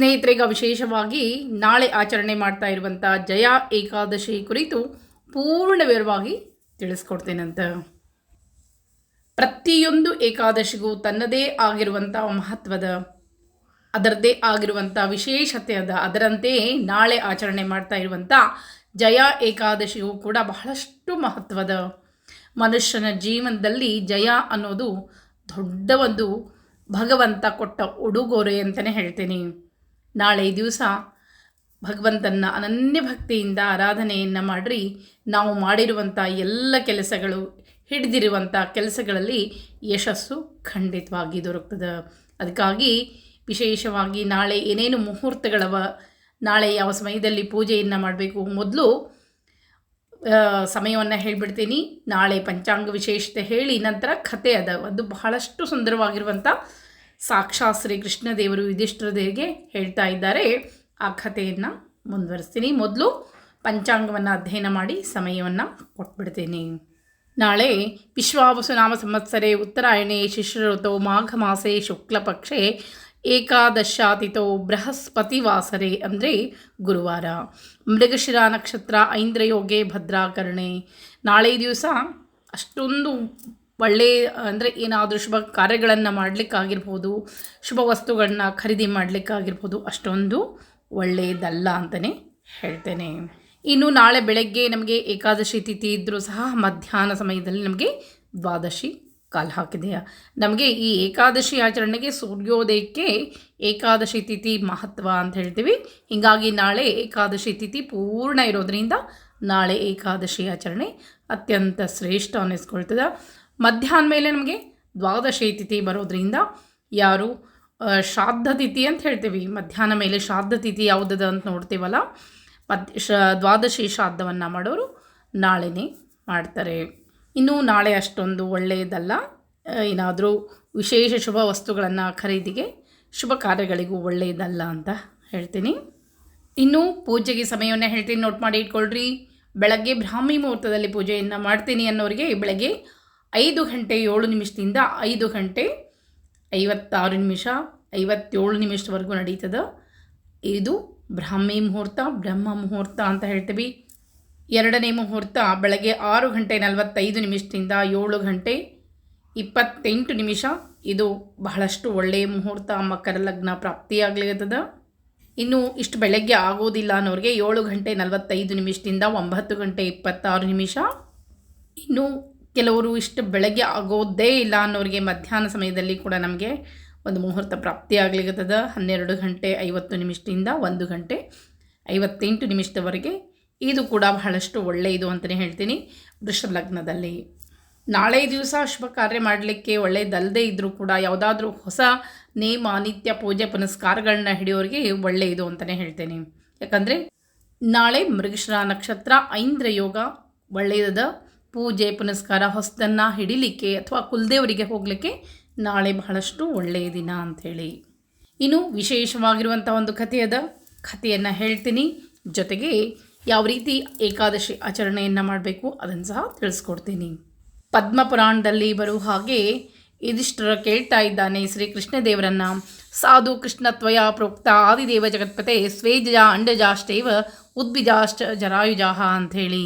ಸ್ನೇಹಿತರಿಗ ವಿಶೇಷವಾಗಿ ನಾಳೆ ಆಚರಣೆ ಮಾಡ್ತಾ ಇರುವಂಥ ಜಯ ಏಕಾದಶಿ ಕುರಿತು ಪೂರ್ಣ ವಿವರವಾಗಿ ತಿಳಿಸ್ಕೊಡ್ತೇನಂತ ಪ್ರತಿಯೊಂದು ಏಕಾದಶಿಗೂ ತನ್ನದೇ ಆಗಿರುವಂಥ ಮಹತ್ವದ, ಅದರದ್ದೇ ಆಗಿರುವಂಥ ವಿಶೇಷತೆ ಅದ. ಅದರಂತೆ ನಾಳೆ ಆಚರಣೆ ಮಾಡ್ತಾ ಇರುವಂಥ ಜಯ ಏಕಾದಶಿಯು ಕೂಡ ಬಹಳಷ್ಟು ಮಹತ್ವದ. ಮನುಷ್ಯನ ಜೀವನದಲ್ಲಿ ಜಯ ಅನ್ನೋದು ದೊಡ್ಡ ಒಂದು ಭಗವಂತ ಕೊಟ್ಟ ಉಡುಗೊರೆ ಅಂತಲೇ ಹೇಳ್ತೀನಿ. ನಾಳೆ ದಿವಸ ಭಗವಂತನ ಅನನ್ಯ ಭಕ್ತಿಯಿಂದ ಆರಾಧನೆಯನ್ನು ಮಾಡಿರಿ. ನಾವು ಮಾಡಿರುವಂಥ ಎಲ್ಲ ಕೆಲಸಗಳು ಹಿಡಿದಿರುವಂಥ ಕೆಲಸಗಳಲ್ಲಿ ಯಶಸ್ಸು ಖಂಡಿತವಾಗಿ ದೊರಕ್ತದೆ. ಅದಕ್ಕಾಗಿ ವಿಶೇಷವಾಗಿ ನಾಳೆ ಏನೇನು ಮುಹೂರ್ತಗಳವ, ನಾಳೆ ಯಾವ ಸಮಯದಲ್ಲಿ ಪೂಜೆಯನ್ನು ಮಾಡಬೇಕು ಮೊದಲು ಸಮಯವನ್ನು ಹೇಳಿಬಿಡ್ತೀನಿ. ನಾಳೆ ಪಂಚಾಂಗ ವಿಶೇಷತೆ ಹೇಳಿ ನಂತರ ಕಥೆ ಅದ. ಅದು ಬಹಳಷ್ಟು ಸುಂದರವಾಗಿರುವಂಥ ಸಾಕ್ಷಾತ್ ಶ್ರೀ ಕೃಷ್ಣದೇವರು ಯುಧಿಷ್ಠಿರದೇವರಿಗೆ ಹೇಳ್ತಾ ಇದ್ದಾರೆ. ಆ ಕಥೆಯನ್ನು ಮುಂದುವರಿಸ್ತೀನಿ. ಮೊದಲು ಪಂಚಾಂಗವನ್ನು ಅಧ್ಯಯನ ಮಾಡಿ ಸಮಯವನ್ನು ಕೊಟ್ಬಿಡ್ತೀನಿ. ನಾಳೆ ವಿಶ್ವಾವಸು ನಾಮ ಸಂವತ್ಸರೆ ಉತ್ತರಾಯಣೆ ಶಿಶಿರಋತೌ ಮಾಘ ಮಾಸೆ ಶುಕ್ಲಪಕ್ಷೆ ಏಕಾದಶಾತಿಥೋ ಬೃಹಸ್ಪತಿವಾಸರೆ ಅಂದರೆ ಗುರುವಾರ. ಮೃಗಶಿರ ನಕ್ಷತ್ರ ಐಂದ್ರಯೋಗೆ ಭದ್ರಾಕರಣೆ. ನಾಳೆ ದಿವಸ ಅಷ್ಟೊಂದು ಒಳ್ಳೆಯ ಅಂದರೆ ಏನಾದರೂ ಶುಭ ಕಾರ್ಯಗಳನ್ನು ಮಾಡಲಿಕ್ಕಾಗಿರ್ಬೋದು, ಶುಭ ವಸ್ತುಗಳನ್ನ ಖರೀದಿ ಮಾಡಲಿಕ್ಕಾಗಿರ್ಬೋದು, ಅಷ್ಟೊಂದು ಒಳ್ಳೆಯದಲ್ಲ ಅಂತಲೇ ಹೇಳ್ತೇನೆ. ಇನ್ನು ನಾಳೆ ಬೆಳಗ್ಗೆ ನಮಗೆ ಏಕಾದಶಿ ತಿಥಿ ಇದ್ದರೂ ಸಹ ಮಧ್ಯಾಹ್ನ ಸಮಯದಲ್ಲಿ ನಮಗೆ ದ್ವಾದಶಿ ಕಾಲು ಹಾಕಿದೆಯಾ? ನಮಗೆ ಈ ಏಕಾದಶಿ ಆಚರಣೆಗೆ ಸೂರ್ಯೋದಯಕ್ಕೆ ಏಕಾದಶಿ ತಿಥಿ ಮಹತ್ವ ಅಂತ ಹೇಳ್ತೀವಿ. ಹೀಗಾಗಿ ನಾಳೆ ಏಕಾದಶಿ ತಿಥಿ ಪೂರ್ಣ ಇರೋದರಿಂದ ನಾಳೆ ಏಕಾದಶಿ ಆಚರಣೆ ಅತ್ಯಂತ ಶ್ರೇಷ್ಠ ಅನ್ನಿಸ್ಕೊಳ್ತದೆ. ಮಧ್ಯಾಹ್ನ ಮೇಲೆ ನಮಗೆ ದ್ವಾದಶಿ ತಿಥಿ ಬರೋದ್ರಿಂದ ಯಾರು ಶ್ರಾದ್ದ ತಿಥಿ ಅಂತ ಹೇಳ್ತೀವಿ. ಮಧ್ಯಾಹ್ನ ಮೇಲೆ ಶ್ರಾದ್ದ ತಿಥಿ ಯಾವುದದ ಅಂತ ನೋಡ್ತೀವಲ್ಲ? ಮದ್ ಶ, ದ್ವಾದಶಿ ಶ್ರಾದ್ದವನ್ನು ಮಾಡೋರು ನಾಳೆನೇ ಮಾಡ್ತಾರೆ. ಇನ್ನು ನಾಳೆ ಅಷ್ಟೊಂದು ಒಳ್ಳೆಯದಲ್ಲ. ಏನಾದರೂ ವಿಶೇಷ ಶುಭ ವಸ್ತುಗಳನ್ನು ಖರೀದಿಗೆ ಶುಭ ಕಾರ್ಯಗಳಿಗೂ ಒಳ್ಳೆಯದಲ್ಲ ಅಂತ ಹೇಳ್ತೀನಿ. ಇನ್ನು ಪೂಜೆಗೆ ಸಮಯವನ್ನು ಹೇಳ್ತೀನಿ. ನೋಟ್ ಮಾಡಿ ಇಟ್ಕೊಳ್ರಿ. ಬೆಳಗ್ಗೆ ಬ್ರಾಹ್ಮಿ ಮುಹೂರ್ತದಲ್ಲಿ ಪೂಜೆಯನ್ನು ಮಾಡ್ತೀನಿ ಅನ್ನೋರಿಗೆ ಬೆಳಗ್ಗೆ ಐದು ಗಂಟೆ ಏಳು ನಿಮಿಷದಿಂದ ಐದು ಗಂಟೆ ಐವತ್ತಾರು ನಿಮಿಷ, ಐವತ್ತೇಳು ನಿಮಿಷದವರೆಗೂ ನಡೀತದೆ. ಇದು ಬ್ರಾಹ್ಮಿ ಮುಹೂರ್ತ, ಬ್ರಹ್ಮ ಮುಹೂರ್ತ ಅಂತ ಹೇಳ್ತೀವಿ. ಎರಡನೇ ಮುಹೂರ್ತ ಬೆಳಗ್ಗೆ ಆರು ಗಂಟೆ ನಲವತ್ತೈದು ನಿಮಿಷದಿಂದ ಏಳು ಗಂಟೆ ಇಪ್ಪತ್ತೆಂಟು ನಿಮಿಷ. ಇದು ಬಹಳಷ್ಟು ಒಳ್ಳೆಯ ಮುಹೂರ್ತ ಮಕರ ಲಗ್ನ ಪ್ರಾಪ್ತಿಯಾಗ್ಲಿರ್ತದ ಇನ್ನು ಇಷ್ಟು ಬೆಳಗ್ಗೆ ಆಗೋದಿಲ್ಲ ಅನ್ನೋರಿಗೆ ಏಳು ಗಂಟೆ ನಲವತ್ತೈದು ನಿಮಿಷದಿಂದ ಒಂಬತ್ತು ಗಂಟೆ ಇಪ್ಪತ್ತಾರು ನಿಮಿಷ. ಇನ್ನು ಕೆಲವರು ಇಷ್ಟು ಬೆಳಗ್ಗೆ ಆಗೋದೇ ಇಲ್ಲ ಅನ್ನೋರಿಗೆ ಮಧ್ಯಾಹ್ನ ಸಮಯದಲ್ಲಿ ಕೂಡ ನಮಗೆ ಒಂದು ಮುಹೂರ್ತ ಪ್ರಾಪ್ತಿಯಾಗ್ಲಿಕ್ಕತ್ತದ ಹನ್ನೆರಡು ಗಂಟೆ ಐವತ್ತು ನಿಮಿಷದಿಂದ ಒಂದು ಗಂಟೆ ಐವತ್ತೆಂಟು ನಿಮಿಷದವರೆಗೆ. ಇದು ಕೂಡ ಬಹಳಷ್ಟು ಒಳ್ಳೆಯದು ಅಂತಲೇ ಹೇಳ್ತೀನಿ. ವೃಷಭ ಲಗ್ನದಲ್ಲಿ ನಾಳೆ ದಿವಸ ಶುಭ ಕಾರ್ಯ ಮಾಡಲಿಕ್ಕೆ ಒಳ್ಳೆಯದಲ್ಲದೆ ಇದ್ದರೂ ಕೂಡ ಯಾವುದಾದ್ರೂ ಹೊಸ ನೇಮ, ನಿತ್ಯ ಪೂಜೆ ಪುನಸ್ಕಾರಗಳನ್ನ ಹಿಡಿಯೋರಿಗೆ ಒಳ್ಳೆಯದು ಅಂತಲೇ ಹೇಳ್ತೀನಿ. ಯಾಕಂದರೆ ನಾಳೆ ಮೃಗಶ್ರ ನಕ್ಷತ್ರ ಐಂದ್ರ ಯೋಗ ಒಳ್ಳೆಯದ ಪೂಜೆ ಪುನಸ್ಕಾರ ಹೊಸದನ್ನು ಹಿಡಿಲಿಕ್ಕೆ ಅಥವಾ ಕುಲದೇವರಿಗೆ ಹೋಗಲಿಕ್ಕೆ ನಾಳೆ ಬಹಳಷ್ಟು ಒಳ್ಳೆಯ ದಿನ ಅಂಥೇಳಿ. ಇನ್ನು ವಿಶೇಷವಾಗಿರುವಂಥ ಒಂದು ಕಥೆಯದ ಕಥೆಯನ್ನು ಹೇಳ್ತೀನಿ. ಜೊತೆಗೆ ಯಾವ ರೀತಿ ಏಕಾದಶಿ ಆಚರಣೆಯನ್ನು ಮಾಡಬೇಕು ಅದನ್ನು ಸಹ ತಿಳಿಸ್ಕೊಡ್ತೀನಿ. ಪದ್ಮಪುರಾಣದಲ್ಲಿ ಬರುವ ಹಾಗೆ ಇದಿಷ್ಟರ ಕೇಳ್ತಾ ಇದ್ದಾನೆ ಶ್ರೀ ಕೃಷ್ಣದೇವರನ್ನು ಸಾಧು ಕೃಷ್ಣತ್ವಯ ಪ್ರೋಕ್ತ ಆದಿದೇವ ಜಗತ್ಪತೆ ಸ್ವೇಜ ಅಂಡಜಾಷ್ಟೇವ ಉದ್ಭಿಜಾಶ್ಚ ಜರಾಯುಜಾಹ ಅಂಥೇಳಿ.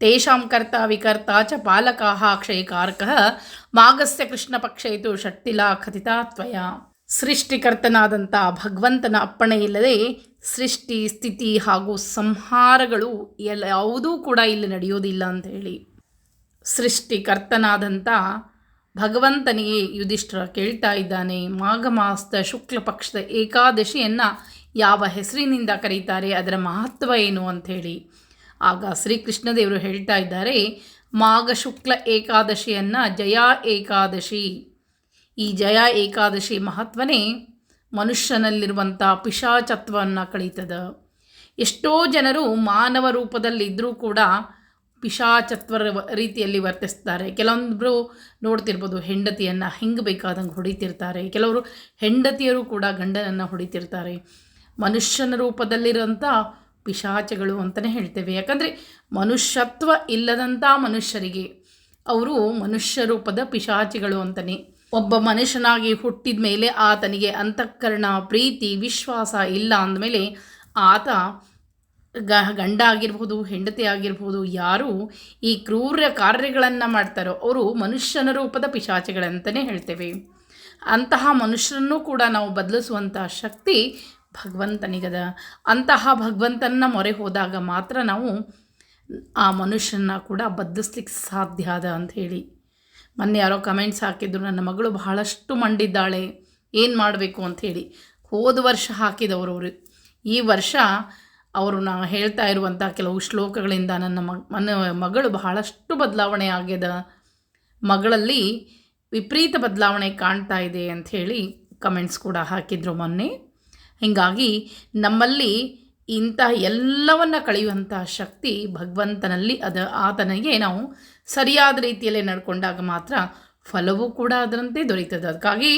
ತೇಷಾಂ ಕರ್ತ ವಿಕರ್ತ ಚ ಪಾಲಕಾಹ ಕ್ಷಯಕಾರಕಃ ಮಾಗಸ್ಯ ಕೃಷ್ಣಪಕ್ಷೇತು ಷಟ್ಟಿಲಾ ಕಥಿತಾ ತ್ವಯ ಸೃಷ್ಟಿಕರ್ತನಾದಂಥ ಭಗವಂತನ ಅಪ್ಪಣೆ ಇಲ್ಲದೆ ಸೃಷ್ಟಿ ಸ್ಥಿತಿ ಹಾಗೂ ಸಂಹಾರಗಳು ಎಲ್ಲ ಯಾವುದೂ ಕೂಡ ಇಲ್ಲಿ ನಡೆಯೋದಿಲ್ಲ ಅಂತ ಹೇಳಿ ಸೃಷ್ಟಿಕರ್ತನಾದಂಥ ಭಗವಂತನಿಗೆ ಯುಧಿಷ್ಠರ ಕೇಳ್ತಾ ಇದ್ದಾನೆ। ಮಾಘ ಮಾಸದ ಶುಕ್ಲ ಪಕ್ಷದ ಏಕಾದಶಿಯನ್ನು ಯಾವ ಹೆಸರಿನಿಂದ ಕರೀತಾರೆ, ಅದರ ಮಹತ್ವ ಏನು ಅಂಥೇಳಿ ಆಗ ಶ್ರೀಕೃಷ್ಣದೇವರು ಹೇಳ್ತಾ ಇದ್ದಾರೆ, ಮಾಘ ಶುಕ್ಲ ಏಕಾದಶಿಯನ್ನು ಜಯ ಏಕಾದಶಿ. ಈ ಜಯ ಏಕಾದಶಿ ಮಹತ್ವನೇ ಮನುಷ್ಯನಲ್ಲಿರುವಂಥ ಪಿಶಾಚತ್ವವನ್ನು ಕಳೀತದ. ಎಷ್ಟೋ ಜನರು ಮಾನವ ರೂಪದಲ್ಲಿದ್ದರೂ ಕೂಡ ಪಿಶಾಚತ್ವರ ರೀತಿಯಲ್ಲಿ ವರ್ತಿಸ್ತಾರೆ. ಕೆಲವೊಬ್ಬರು ನೋಡ್ತಿರ್ಬೋದು, ಹೆಂಡತಿಯನ್ನು ಹೆಂಗೆ ಬೇಕಾದಂಗೆ ಹೊಡಿತಿರ್ತಾರೆ. ಕೆಲವರು ಹೆಂಡತಿಯರು ಕೂಡ ಗಂಡನನ್ನು ಹೊಡಿತಿರ್ತಾರೆ. ಮನುಷ್ಯನ ರೂಪದಲ್ಲಿರೋಂಥ ಪಿಶಾಚಗಳು ಅಂತಲೇ ಹೇಳ್ತೇವೆ. ಯಾಕಂದರೆ ಮನುಷ್ಯತ್ವ ಇಲ್ಲದಂಥ ಮನುಷ್ಯರಿಗೆ ಅವರು ಮನುಷ್ಯ ರೂಪದ ಪಿಶಾಚಿಗಳು ಅಂತಲೇ ಒಬ್ಬ ಮನುಷ್ಯನಾಗಿ ಹುಟ್ಟಿದ ಮೇಲೆ ಆತನಿಗೆ ಅಂತಃಕರಣ, ಪ್ರೀತಿ, ವಿಶ್ವಾಸ ಇಲ್ಲ ಅಂದಮೇಲೆ ಆತ ಗ ಗಂಡ ಆಗಿರ್ಬೋದು ಹೆಂಡತಿ ಆಗಿರ್ಬೋದು, ಯಾರು ಈ ಕ್ರೂರ ಕಾರ್ಯಗಳನ್ನು ಮಾಡ್ತಾರೋ ಅವರು ಮನುಷ್ಯನ ರೂಪದ ಪಿಶಾಚಿಗಳಂತಲೇ ಹೇಳ್ತೇವೆ. ಅಂತಹ ಮನುಷ್ಯರನ್ನು ಕೂಡ ನಾವು ಬದಲಿಸುವಂಥ ಶಕ್ತಿ ಭಗವಂತನಿಗದ ಅಂತಹ ಭಗವಂತನ ಮೊರೆ ಹೋದಾಗ ಮಾತ್ರ ನಾವು ಆ ಮನುಷ್ಯನ ಕೂಡ ಬದ್ಧಿಸ್ಲಿಕ್ಕೆ ಸಾಧ್ಯ ಅದ ಅಂಥೇಳಿ ಮೊನ್ನೆ ಯಾರೋ ಕಮೆಂಟ್ಸ್ ಹಾಕಿದ್ರು, ನನ್ನ ಮಗಳು ಬಹಳಷ್ಟು ಮಂಡಿದ್ದಾಳೆ, ಏನು ಮಾಡಬೇಕು? ಅಂಥೇಳಿ ಹೋದ ವರ್ಷ ಹಾಕಿದವರು ಅವರು. ಈ ವರ್ಷ ಅವರು ನಾ ಹೇಳ್ತಾ ಇರುವಂಥ ಕೆಲವು ಶ್ಲೋಕಗಳಿಂದ ನನ್ನ ಮನ ಮಗಳು ಬಹಳಷ್ಟು ಬದಲಾವಣೆ ಆಗ್ಯದ. ಮಗಳಲ್ಲಿ ವಿಪರೀತ ಬದಲಾವಣೆ ಕಾಣ್ತಾ ಇದೆ ಅಂಥೇಳಿ ಕಮೆಂಟ್ಸ್ ಕೂಡ ಹಾಕಿದ್ರು ಮೊನ್ನೆ. ಹೀಗಾಗಿ ನಮ್ಮಲ್ಲಿ ಇಂತಹ ಎಲ್ಲವನ್ನ ಕಳೆಯುವಂತಹ ಶಕ್ತಿ ಭಗವಂತನಲ್ಲಿ ಅದ, ಆತನಿಗೆ ನಾವು ಸರಿಯಾದ ರೀತಿಯಲ್ಲಿ ನಡ್ಕೊಂಡಾಗ ಮಾತ್ರ ಫಲವೂ ಕೂಡ ಅದರಂತೆ ದೊರೀತದೆ ಅದಕ್ಕಾಗಿ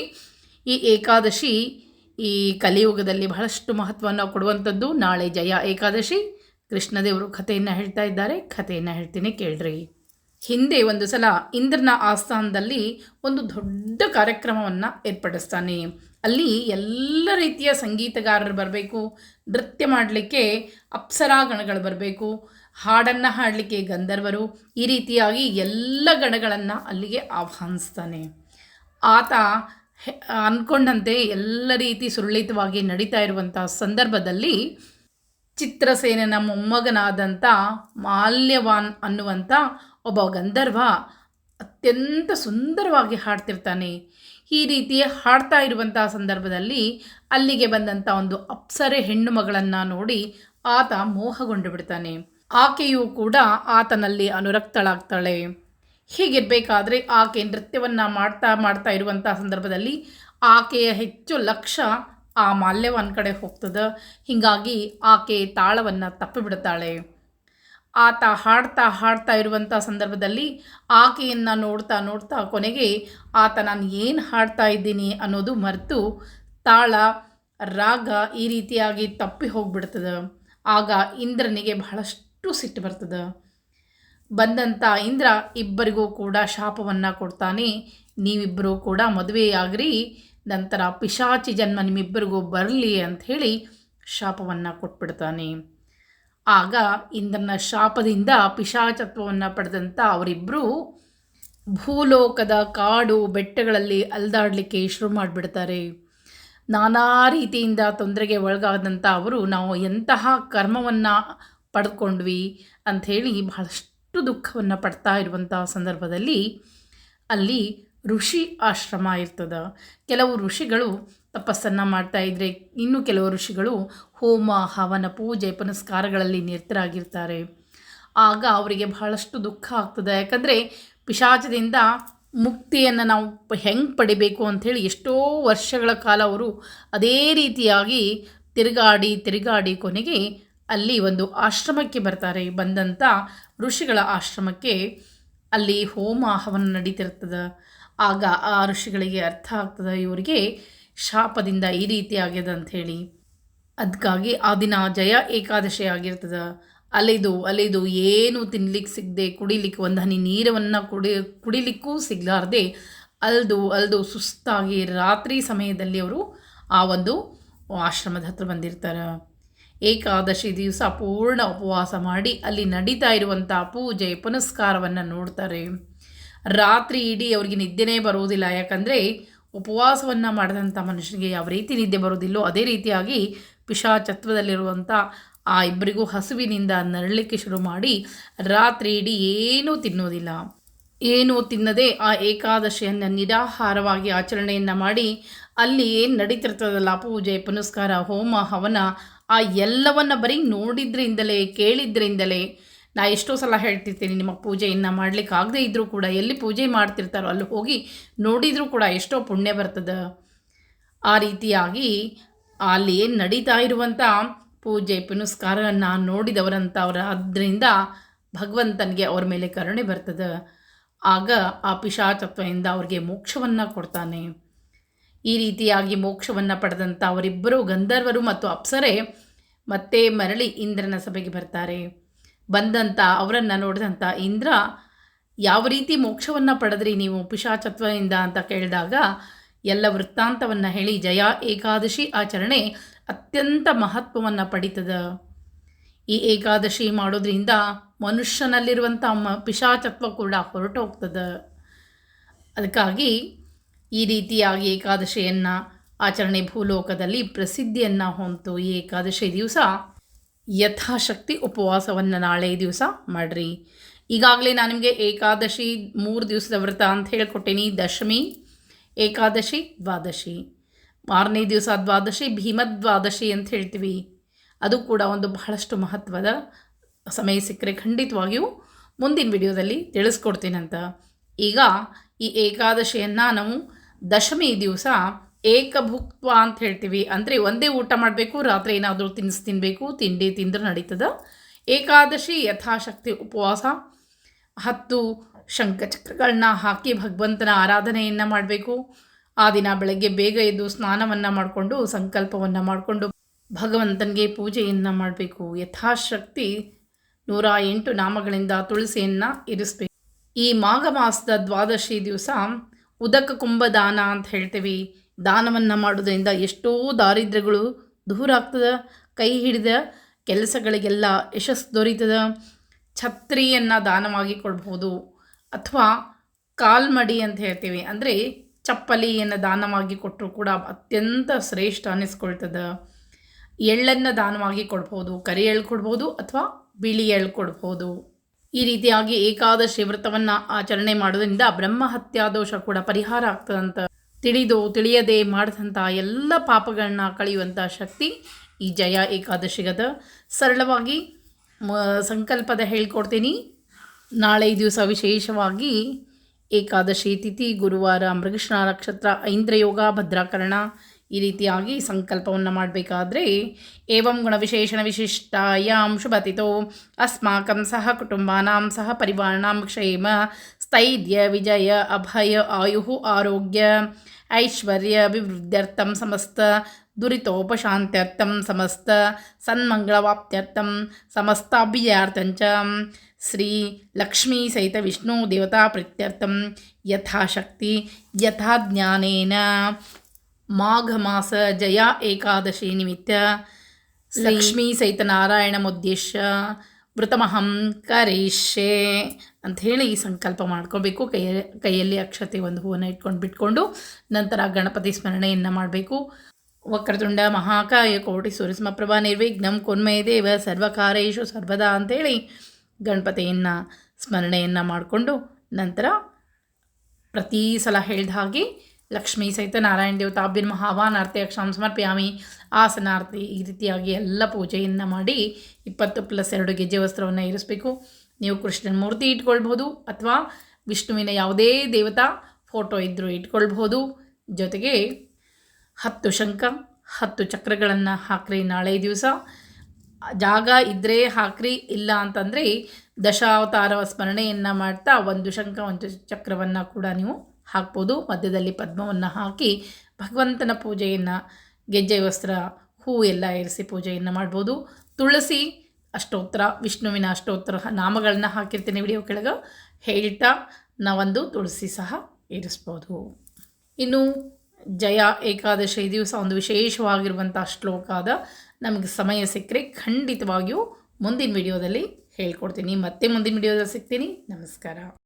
ಈ ಏಕಾದಶಿ ಈ ಕಲಿಯುಗದಲ್ಲಿ ಬಹಳಷ್ಟು ಮಹತ್ವವನ್ನು ಕೊಡುವಂಥದ್ದು ನಾಳೆ ಜಯ ಏಕಾದಶಿ. ಕೃಷ್ಣದೇವರು ಕಥೆಯನ್ನು ಹೇಳ್ತಾ ಇದ್ದಾರೆ. ಕಥೆಯನ್ನು ಹೇಳ್ತೀನಿ ಕೇಳ್ರಿ. ಹಿಂದೆ ಒಂದು ಸಲ ಇಂದ್ರನ ಆಸ್ಥಾನದಲ್ಲಿ ಒಂದು ದೊಡ್ಡ ಕಾರ್ಯಕ್ರಮವನ್ನು ಏರ್ಪಡಿಸ್ತಾನೆ. ಅಲ್ಲಿ ಎಲ್ಲ ರೀತಿಯ ಸಂಗೀತಗಾರರು ಬರಬೇಕು, ನೃತ್ಯ ಮಾಡಲಿಕ್ಕೆ ಅಪ್ಸರಾ ಗಣಗಳು ಬರಬೇಕು, ಹಾಡನ್ನು ಹಾಡಲಿಕ್ಕೆ ಗಂಧರ್ವರು, ಈ ರೀತಿಯಾಗಿ ಎಲ್ಲ ಗಣಗಳನ್ನು ಅಲ್ಲಿಗೆ ಆಹ್ವಾನಿಸ್ತಾನೆ. ಆತ ಅಂದ್ಕೊಂಡಂತೆ ಎಲ್ಲ ರೀತಿ ಸುರಳಿತವಾಗಿ ನಡೀತಾ ಇರುವಂಥ ಸಂದರ್ಭದಲ್ಲಿ ಚಿತ್ರಸೇನನ ಮೊಮ್ಮಗನಾದಂಥ ಮಾಲ್ಯವಾನ್ ಅನ್ನುವಂಥ ಒಬ್ಬ ಗಂಧರ್ವ ಅತ್ಯಂತ ಸುಂದರವಾಗಿ ಹಾಡ್ತಿರ್ತಾನೆ. ಈ ರೀತಿ ಹಾಡ್ತಾ ಇರುವಂಥ ಸಂದರ್ಭದಲ್ಲಿ ಅಲ್ಲಿಗೆ ಬಂದಂಥ ಒಂದು ಅಪ್ಸರೆ ಹೆಣ್ಣು ಮಗಳನ್ನು ನೋಡಿ ಆತ ಮೋಹಗೊಂಡು ಬಿಡ್ತಾನೆ. ಆಕೆಯೂ ಕೂಡ ಆತನಲ್ಲಿ ಅನುರಕ್ತಳಾಗ್ತಾಳೆ. ಹೀಗಿರಬೇಕಾದ್ರೆ ಆಕೆ ನೃತ್ಯವನ್ನು ಮಾಡ್ತಾ ಮಾಡ್ತಾ ಇರುವಂಥ ಸಂದರ್ಭದಲ್ಲಿ ಆಕೆಯ ಹೆಚ್ಚು ಲಕ್ಷ್ಯ ಆ ಮಾಲ್ಯವಾನ್ ಕಡೆ ಹೋಗ್ತದೆ. ಹೀಗಾಗಿ ಆಕೆ ತಾಳವನ್ನು ತಪ್ಪಿಬಿಡ್ತಾಳೆ. ಆತ ಹಾಡ್ತಾ ಹಾಡ್ತಾ ಇರುವಂಥ ಸಂದರ್ಭದಲ್ಲಿ ಆಕೆಯನ್ನು ನೋಡ್ತಾ ನೋಡ್ತಾ ಕೊನೆಗೆ ಆತ, ನಾನು ಏನು ಹಾಡ್ತಾ ಇದ್ದೀನಿ ಅನ್ನೋದು ಮರೆತು ತಾಳ, ರಾಗ ಈ ರೀತಿಯಾಗಿ ತಪ್ಪಿ ಹೋಗ್ಬಿಡ್ತದೆ. ಆಗ ಇಂದ್ರನಿಗೆ ಬಹಳಷ್ಟು ಸಿಟ್ಟು ಬರ್ತದೆ. ಬಂದಂಥ ಇಂದ್ರ, ಇಬ್ಬರಿಗೂ ಕೂಡ ಶಾಪವನ್ನು ಕೊಡ್ತಾನೆ. ನೀವಿಬ್ಬರೂ ಕೂಡ ಮದುವೆಯಾಗ್ರಿ. ನಂತರ ಪಿಶಾಚಿ ಜನ್ಮ ನಿಮ್ಮಿಬ್ಬರಿಗೂ ಬರಲಿ ಅಂಥೇಳಿ ಶಾಪವನ್ನು ಕೊಟ್ಬಿಡ್ತಾನೆ. ಆಗ ಇಂದ್ರನ ಶಾಪದಿಂದ ಪಿಶಾಚತ್ವವನ್ನು ಪಡೆದಂಥ ಅವರಿಬ್ಬರು ಭೂಲೋಕದ ಕಾಡು ಬೆಟ್ಟಗಳಲ್ಲಿ ಅಲ್ದಾಡಲಿಕ್ಕೆ ಶುರು ಮಾಡಿಬಿಡ್ತಾರೆ. ನಾನಾ ರೀತಿಯಿಂದ ತೊಂದರೆಗೆ ಒಳಗಾದಂಥ ಅವರು, ನಾವು ಎಂತಹ ಕರ್ಮವನ್ನು ಪಡೆದುಕೊಂಡ್ವಿ ಅಂಥೇಳಿ ಬಹಳಷ್ಟು ದುಃಖವನ್ನು ಪಡ್ತಾ ಇರುವಂಥ ಸಂದರ್ಭದಲ್ಲಿ ಅಲ್ಲಿ ಋಷಿ ಆಶ್ರಮ ಇರ್ತದೆ. ಕೆಲವು ಋಷಿಗಳು ತಪಸ್ಸನ್ನು ಮಾಡ್ತಾ ಇದ್ದರೆ ಇನ್ನೂ ಕೆಲವು ಋಷಿಗಳು ಹೋಮ, ಹವನ, ಪೂಜೆ, ಪುನಸ್ಕಾರಗಳಲ್ಲಿ ನಿರತರಾಗಿರ್ತಾರೆ. ಆಗ ಅವರಿಗೆ ಬಹಳಷ್ಟು ದುಃಖ ಆಗ್ತದೆ. ಯಾಕಂದರೆ ಪಿಶಾಚದಿಂದ ಮುಕ್ತಿಯನ್ನು ನಾವು ಹೆಂಗೆ ಪಡಿಬೇಕು ಅಂಥೇಳಿ ಎಷ್ಟೋ ವರ್ಷಗಳ ಕಾಲ ಅವರು ಅದೇ ರೀತಿಯಾಗಿ ತಿರುಗಾಡಿ ತಿರುಗಾಡಿ ಕೊನೆಗೆ ಅಲ್ಲಿ ಒಂದು ಆಶ್ರಮಕ್ಕೆ ಬರ್ತಾರೆ. ಬಂದಂಥ ಋಷಿಗಳ ಆಶ್ರಮಕ್ಕೆ ಅಲ್ಲಿ ಹೋಮ, ಹವನ ನಡೀತಿರ್ತದೆ. ಆಗ ಆ ಋಷಿಗಳಿಗೆ ಅರ್ಥ ಆಗ್ತದೆ ಇವರಿಗೆ ಶಾಪದಿಂದ ಈ ರೀತಿ ಆಗ್ಯದ ಅಂಥೇಳಿ ಅದಕ್ಕಾಗಿ ಆ ದಿನ ಜಯ ಏಕಾದಶಿ ಆಗಿರ್ತದೆ. ಅಲೆದು ಅಲೆದು ಏನು ತಿನ್ಲಿಕ್ಕೆ ಸಿಗದೆ ಕುಡಿಲಿಕ್ಕೆ ಒಂದು ಹನಿ ನೀರವನ್ನು ಕುಡಿ, ಕುಡಿಲಿಕ್ಕೂ ಸಿಗಲಾರ್ದೆ ಅಲ್ದು ಅಲ್ದು ಸುಸ್ತಾಗಿ ರಾತ್ರಿ ಸಮಯದಲ್ಲಿ ಅವರು ಆ ಒಂದು ಆಶ್ರಮದ ಹತ್ರ ಬಂದಿರ್ತಾರೆ. ಏಕಾದಶಿ ದಿವಸ ಪೂರ್ಣ ಉಪವಾಸ ಮಾಡಿ ಅಲ್ಲಿ ನಡೀತಾ ಇರುವಂಥ ಪೂಜೆ, ಪುನಸ್ಕಾರವನ್ನು ನೋಡ್ತಾರೆ. ರಾತ್ರಿ ಇಡೀ ಅವ್ರಿಗೆ ನಿದ್ದೆನೇ ಬರುವುದಿಲ್ಲ. ಯಾಕಂದರೆ ಉಪವಾಸವನ್ನು ಮಾಡಿದಂಥ ಮನುಷ್ಯನಿಗೆ ಯಾವ ರೀತಿ ನಿದ್ದೆ ಬರೋದಿಲ್ಲೋ ಅದೇ ರೀತಿಯಾಗಿ ಪಿಶಾಚತ್ವದಲ್ಲಿರುವಂಥ ಆ ಇಬ್ಬರಿಗೂ ಹಸುವಿನಿಂದ ನರಳಲಿಕ್ಕೆ ಶುರು ಮಾಡಿ ರಾತ್ರಿ ಇಡೀ ಏನೂ ತಿನ್ನೋದಿಲ್ಲ ಏನೂ ತಿನ್ನದೆ ಆ ಏಕಾದಶಿಯನ್ನು ನಿರಾಹಾರವಾಗಿ ಆಚರಣೆಯನ್ನು ಮಾಡಿ ಅಲ್ಲಿ ಏನು ನಡೀತಿರ್ತದಲ್ಲ ಪೂಜೆ, ಪುನಸ್ಕಾರ, ಹೋಮ, ಹವನ, ಆ ಎಲ್ಲವನ್ನು ಬರೀ ನೋಡಿದ್ರಿಂದಲೇ, ಕೇಳಿದ್ರಿಂದಲೇ ನಾ ಎಷ್ಟೋ ಸಲ ಹೇಳ್ತಿರ್ತೀನಿ ನಿಮ್ಮ ಪೂಜೆಯನ್ನು ಮಾಡ್ಲಿಕ್ಕೆ ಆಗದೇ ಇದ್ದರೂ ಕೂಡ ಎಲ್ಲಿ ಪೂಜೆ ಮಾಡ್ತಿರ್ತಾರೋ ಅಲ್ಲಿ ಹೋಗಿ ನೋಡಿದರೂ ಕೂಡ ಎಷ್ಟೋ ಪುಣ್ಯ ಬರ್ತದೆ. ಆ ರೀತಿಯಾಗಿ ಅಲ್ಲಿ ಏನು ನಡೀತಾ ಇರುವಂಥ ಪೂಜೆ ಪುನಸ್ಕಾರವನ್ನು ನೋಡಿದವರಂತ ಅವರ, ಅದರಿಂದ ಭಗವಂತನಿಗೆ ಅವ್ರ ಮೇಲೆ ಕರುಣೆ ಬರ್ತದೆ. ಆಗ ಆ ಪಿಶಾಚತ್ವದಿಂದ ಅವ್ರಿಗೆ ಮೋಕ್ಷವನ್ನು ಕೊಡ್ತಾನೆ. ಈ ರೀತಿಯಾಗಿ ಮೋಕ್ಷವನ್ನು ಪಡೆದಂಥ ಅವರಿಬ್ಬರು ಗಂಧರ್ವರು ಮತ್ತು ಅಪ್ಸರೆ ಮತ್ತೆ ಮರಳಿ ಇಂದ್ರನ ಸಭೆಗೆ ಬರ್ತಾರೆ. ಬಂದಂಥ ಅವರನ್ನು ನೋಡಿದಂಥ ಇಂದ್ರ, ಯಾವ ರೀತಿ ಮೋಕ್ಷವನ್ನು ಪಡೆದ್ರಿ ನೀವು ಪಿಶಾಚತ್ವದಿಂದ ಅಂತ ಕೇಳಿದಾಗ, ಎಲ್ಲ ವೃತ್ತಾಂತವನ್ನು ಹೇಳಿ, ಜಯ ಏಕಾದಶಿ ಆಚರಣೆ ಅತ್ಯಂತ ಮಹತ್ವವನ್ನು ಪಡೀತದ. ಈ ಏಕಾದಶಿ ಮಾಡೋದ್ರಿಂದ ಮನುಷ್ಯನಲ್ಲಿರುವಂಥ ಮ, ಪಿಶಾಚತ್ವ ಕೂಡ ಹೊರಟು ಹೋಗ್ತದ ಅದಕ್ಕಾಗಿ ಈ ರೀತಿಯಾಗಿ ಏಕಾದಶಿಯನ್ನು, ಆಚರಣೆ ಭೂಲೋಕದಲ್ಲಿ ಪ್ರಸಿದ್ಧಿಯನ್ನು ಹೊಂತು ಈ ಏಕಾದಶಿ ದಿವಸ. ಯಥಾಶಕ್ತಿ ಉಪವಾಸವನ್ನು ನಾಳೆ ದಿವಸ ಮಾಡಿರಿ. ಈಗಾಗಲೇ ನಾನು ನಿಮಗೆ ಏಕಾದಶಿ ಮೂರು ದಿವಸದ ವ್ರತ ಅಂತ ಹೇಳ್ಕೊಟ್ಟೇನಿ, ದಶಮಿ, ಏಕಾದಶಿ, ದ್ವಾದಶಿ. ಮಾರನೇ ದಿವಸ ದ್ವಾದಶಿ ಭೀಮದ್ವಾದಶಿ ಅಂತ ಹೇಳ್ತೀವಿ. ಅದು ಕೂಡ ಒಂದು ಬಹಳಷ್ಟು ಮಹತ್ವದ ಸಮಯ ಸಿಕ್ಕರೆ ಖಂಡಿತವಾಗಿಯೂ ಮುಂದಿನ ವಿಡಿಯೋದಲ್ಲಿ ತಿಳಿಸ್ಕೊಡ್ತೀನಂತ. ಈಗ ಈ ಏಕಾದಶಿಯನ್ನು ನಾವು ದಶಮಿ ದಿವಸ ಏಕಭುಕ್ತ್ವ ಅಂತ ಹೇಳ್ತೀವಿ. ಅಂದರೆ ಒಂದೇ ಊಟ ಮಾಡಬೇಕು, ರಾತ್ರಿ ಏನಾದರೂ ತಿನ್ನಿಸ್ ತಿನ್ನಬೇಕು ತಿಂಡಿ ತಿಂದ್ರೆ ನಡೀತದ. ಏಕಾದಶಿ ಯಥಾಶಕ್ತಿ ಉಪವಾಸ. ಹತ್ತು ಶಂಖಚಕ್ರಗಳನ್ನ ಹಾಕಿ ಭಗವಂತನ ಆರಾಧನೆಯನ್ನು ಮಾಡಬೇಕು. ಆ ದಿನ ಬೆಳಗ್ಗೆ ಬೇಗ ಎದ್ದು ಸ್ನಾನವನ್ನು ಮಾಡಿಕೊಂಡು, ಸಂಕಲ್ಪವನ್ನು ಮಾಡಿಕೊಂಡು ಭಗವಂತನಿಗೆ ಪೂಜೆಯನ್ನು ಮಾಡಬೇಕು. ಯಥಾಶಕ್ತಿ ನೂರ ಎಂಟು ನಾಮಗಳಿಂದ ತುಳಸಿಯನ್ನು ಇರಿಸ್ಬೇಕು. ಈ ಮಾಘ ಮಾಸದ ದ್ವಾದಶಿ ದಿವಸ ಉದಕ ಕುಂಭದಾನ ಅಂತ ಹೇಳ್ತೀವಿ. ದಾನವನ್ನು ಮಾಡೋದರಿಂದ ಎಷ್ಟೋ ದಾರಿದ್ರ್ಯಗಳು ದೂರ ಆಗ್ತದೆ, ಕೈ ಹಿಡಿದ ಕೆಲಸಗಳಿಗೆಲ್ಲ ಯಶಸ್ಸು ದೊರೀತದ. ಛತ್ರಿಯನ್ನು ದಾನವಾಗಿ ಕೊಡ್ಬೋದು. ಅಥವಾ ಕಾಲ್ಮಡಿ ಅಂತ ಹೇಳ್ತೀವಿ. ಅಂದರೆ ಚಪ್ಪಲಿಯನ್ನು ದಾನವಾಗಿ ಕೊಟ್ಟರು ಕೂಡ ಅತ್ಯಂತ ಶ್ರೇಷ್ಠ ಅನ್ನಿಸ್ಕೊಳ್ತದೆ. ಎಳ್ಳನ್ನು ದಾನವಾಗಿ ಕೊಡ್ಬೋದು, ಕರಿ ಎಳ್ಳು ಕೊಡ್ಬೋದು ಅಥವಾ ಬಿಳಿ ಎಳ್ಳು ಕೊಡ್ಬೋದು. ಈ ರೀತಿಯಾಗಿ ಏಕಾದಶಿ ವ್ರತವನ್ನು ಆಚರಣೆ ಮಾಡೋದ್ರಿಂದ ಬ್ರಹ್ಮ ಹತ್ಯಾದೋಷ ಕೂಡ ಪರಿಹಾರ ಆಗ್ತದಂತ ತಿಳಿದು ತಿಳಿಯದೆ ಮಾಡಿದಂಥ ಎಲ್ಲ ಪಾಪಗಳನ್ನ ಕಳೆಯುವಂಥ ಶಕ್ತಿ ಈ ಜಯ ಏಕಾದಶಿಗದ ಸರಳವಾಗಿ ಸಂಕಲ್ಪದ ಹೇಳ್ಕೊಡ್ತೀನಿ. ನಾಳೆ ದಿವಸ ವಿಶೇಷವಾಗಿ ಏಕಾದಶಿ ತಿಥಿ, ಗುರುವಾರ ಮೃಗಶ್ನ ನಕ್ಷತ್ರ, ಐಂದ್ರಯೋಗ, ಭದ್ರಾಕರಣ ಈ ರೀತಿಯಾಗಿ ಸಂಕಲ್ಪವನ್ನು ಮಾಡಬೇಕಾದ್ರೆ ಏವಂ ಗುಣವಿಶೇಷಣ ವಿಶಿಷ್ಟಾಯಾಂ ಶುಭತಿತೋ ಅಸ್ಮಾಕಂ ಸಹ ಕುಟುಂಬಾನಾಂ ಸಹ ಪರಿವಾರಣಾಂ ಕ್ಷೇಮ. स्थैर्य विजय अभय आयु आरोग्य ऐश्वर्य अभिवृद्ध्यर्थ समस्त दुरीपशाथ समस्त सन्मङ्गलवाप्त्यर्थं समस्त सहित विष्णु देवता विष्णुदेवताप्रीत्यर्थं यथाशक्ति यथा ज्ञानेन माघमास जया एकादशी निमित्त लक्ष्मी सहित नारायण लक्ष्मीसहितनारायणमुद्दिश्य व्रतमहम करीष्ये। ಲಕ್ಷ್ಮೀ ಹೇಳಿ ಅಂಥೇಳಿ ಸಂಕಲ್ಪ ಮಾಡ್ಕೋಬೇಕು. ಕೈಯ, ಕೈಯಲ್ಲಿ ಅಕ್ಷತೆ ಒಂದು ಹೂವನ್ನು ಇಟ್ಕೊಂಡು ಬಿಟ್ಕೊಂಡು ನಂತರ ಗಣಪತಿ ಸ್ಮರಣೆಯನ್ನು ಮಾಡಬೇಕು. ವಕ್ರತುಂಡ, ಮಹಾಕಾಯ, ಕೋಟಿ ಸೂರ್ಯಸಿಂಹಪ್ರಭಾ ನಿರ್ವಿಘ್ನಂ, ಕೊನ್ಮಯ ದೇವ, ಸರ್ವಕಾರೇಶು, ಸರ್ವದಾ ಅಂಥೇಳಿ ಗಣಪತಿಯನ್ನು ಸ್ಮರಣೆಯನ್ನು ಮಾಡಿಕೊಂಡು ನಂತರ ಪ್ರತಿ ಸಲ ಹೇಳಿದ ಹಾಗೆ ಲಕ್ಷ್ಮೀ ಸಹಿತ ನಾರಾಯಣ ದೇವತಾಭ್ಯನ್ ಮಹಾವಾನಾರ್ತಿ ಅಕ್ಷಾಂ ಸಮರ್ಪಿಯಾಮಿ. ಆಸನಾರ್ತಿ ಈ ರೀತಿಯಾಗಿ ಎಲ್ಲ ಪೂಜೆಯನ್ನು ಮಾಡಿ ಇಪ್ಪತ್ತು ಪ್ಲಸ್ ಎರಡು ಗೆಜ್ಜೆ ವಸ್ತ್ರವನ್ನು ಇರಿಸಬೇಕು. ನೀವು ಕೃಷ್ಣನ ಮೂರ್ತಿ ಇಟ್ಕೊಳ್ಬೋದು ಅಥವಾ ವಿಷ್ಣುವಿನ ಯಾವುದೇ ದೇವತಾ ಫೋಟೋ ಇದ್ದರೂ ಇಟ್ಕೊಳ್ಬೋದು ಜೊತೆಗೆ ಹತ್ತು ಶಂಖ, ಹತ್ತು ಚಕ್ರಗಳನ್ನು ಹಾಕ್ರಿ ನಾಳೆ ದಿವಸ. ಜಾಗ ಇದ್ದರೆ ಹಾಕ್ರಿ, ಇಲ್ಲ ಅಂತಂದರೆ ದಶಾವತಾರ ಸ್ಮರಣೆಯನ್ನು ಮಾಡ್ತಾ ಒಂದು ಶಂಖ, ಒಂದು ಚಕ್ರವನ್ನು ಕೂಡ ನೀವು ಹಾಕ್ಬೋದು. ಮಧ್ಯದಲ್ಲಿ ಪದ್ಮವನ್ನು ಹಾಕಿ ಭಗವಂತನ ಪೂಜೆಯನ್ನು ಗೆಜ್ಜೆ, ವಸ್ತ್ರ, ಹೂ ಎಲ್ಲ ಇರಿಸಿ ಪೂಜೆಯನ್ನು ಮಾಡ್ಬೋದು. ತುಳಸಿ ಅಷ್ಟೋತ್ತರ, ವಿಷ್ಣುವಿನ ಅಷ್ಟೋತ್ತರ ನಾಮಗಳನ್ನ ಹಾಕಿರ್ತೀನಿ ವಿಡಿಯೋ ಕೆಳಗೆ. ಹೇಳ್ತಾ ನಾವೊಂದು ತುಳಸಿ ಸಹ ಇರಿಸ್ಬೋದು. ಇನ್ನು ಜಯ ಏಕಾದಶಿ ದಿವಸ ಒಂದು ವಿಶೇಷವಾಗಿರುವಂಥ ಶ್ಲೋಕ ನಮಗೆ ಸಮಯ ಸಿಕ್ಕರೆ ಖಂಡಿತವಾಗಿಯೂ ಮುಂದಿನ ವಿಡಿಯೋದಲ್ಲಿ ಹೇಳ್ಕೊಡ್ತೀನಿ. ಮತ್ತೆ ಮುಂದಿನ ವಿಡಿಯೋದಲ್ಲಿ ಸಿಗ್ತೀನಿ. ನಮಸ್ಕಾರ.